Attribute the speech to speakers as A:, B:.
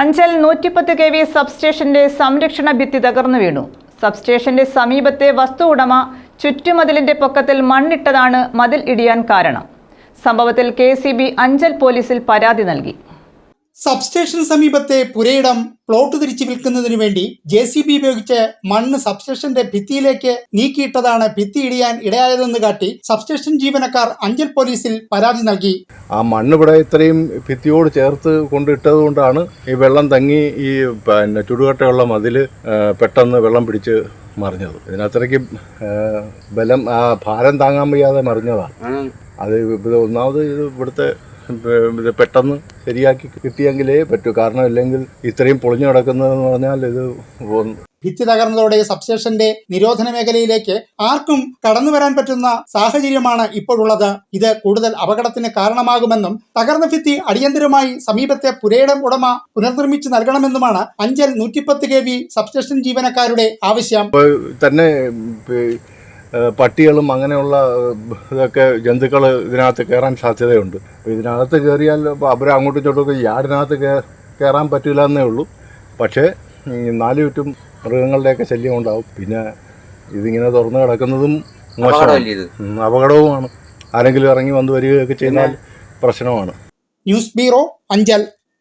A: അഞ്ചൽ നൂറ്റിപ്പത്ത് K V സബ്സ്റ്റേഷന്റെ സംരക്ഷണ ഭിത്തി തകർന്നു വീണു. സബ്സ്റ്റേഷന്റെ സമീപത്തെ വസ്തു ഉടമ ചുറ്റുമതിലിന്റെ പൊക്കത്തിൽ മണ്ണിട്ടതാണ് മതിൽ ഇടിയാൻ കാരണം. സംഭവത്തിൽ കെ അഞ്ചൽ പോലീസിൽ പരാതി നൽകി.
B: സബ്സ്റ്റേഷന് സമീപത്തെ പുരയിടം പ്ലോട്ട് തിരിച്ചു വിൽക്കുന്നതിനു വേണ്ടി ജെ സി ബി ഉപയോഗിച്ച് മണ്ണ് സബ്സ്റ്റേഷന്റെ ഭിത്തിയിലേക്ക് നീക്കിയിട്ടതാണ് ഭിത്തി ഇടിയാൻ ഇടയായതെന്ന് കാട്ടി സബ്സ്റ്റേഷൻ ജീവനക്കാർ അഞ്ചൽ പോലീസിൽ പരാതി നൽകി.
C: ആ മണ്ണ് ഇവിടെ ഇത്രയും ഭിത്തിയോട് ചേർത്ത് കൊണ്ടിട്ടത് കൊണ്ടാണ് ഈ വെള്ളം തങ്ങി ഈ പിന്നെ ചുടുകട്ടയുള്ള മതിൽ പെട്ടെന്ന് വെള്ളം പിടിച്ച് മറിഞ്ഞത്. ഇതിനത്രയ്ക്ക് ബലം ആ ഭാരം താങ്ങാൻ വയ്യാതെ മറിഞ്ഞതാണ്. അത് ഇത് ഒന്നാമത് ഇത് ഇവിടുത്തെ ഇത് പെട്ടെന്ന് ശരിയാക്കി കിട്ടിയെങ്കിലേ പറ്റൂ. കാരണം ഇല്ലെങ്കിൽ ഇത്രയും പൊളിഞ്ഞു കിടക്കുന്നതെന്ന് പറഞ്ഞാൽ ഇത്
B: ഭിത്തി തകർന്നതോടെ സബ്സ്റ്റേഷന്റെ നിരോധന മേഖലയിലേക്ക് ആർക്കും കടന്നു വരാൻ പറ്റുന്ന സാഹചര്യമാണ് ഇപ്പോഴുള്ളത്. ഇത് കൂടുതൽ അപകടത്തിന് കാരണമാകുമെന്നും തകർന്ന ഭിത്തി അടിയന്തരമായി സമീപത്തെ പുരയിടം ഉടമ പുനർനിർമ്മിച്ച് നൽകണമെന്നുമാണ് അഞ്ചൽ നൂറ്റിപ്പത്ത് കെ വി സബ്സ്റ്റേഷൻ ജീവനക്കാരുടെ ആവശ്യം.
C: തന്നെ പട്ടികളും അങ്ങനെയുള്ള ഇതൊക്കെ ജന്തുക്കൾ ഇതിനകത്ത് കയറാൻ സാധ്യതയുണ്ട്. അപ്പോൾ ഇതിനകത്ത് കയറിയാൽ അപ്പോൾ അവർ അങ്ങോട്ടും ഇങ്ങോട്ടും യാടിനകത്ത് കയറാൻ പറ്റില്ല എന്നേ ഉള്ളൂ. പക്ഷേ നാല് ചുറ്റും മൃഗങ്ങളുടെയൊക്കെ ശല്യം ഉണ്ടാവും. പിന്നെ ഇതിങ്ങനെ തുറന്നു കിടക്കുന്നതും മോശമാണ്. അപകടവുമാണ്. ആരെങ്കിലും ഇറങ്ങി വന്നു വരികയൊക്കെ ചെയ്താൽ പ്രശ്നമാണ്.
B: News bureau Anchal.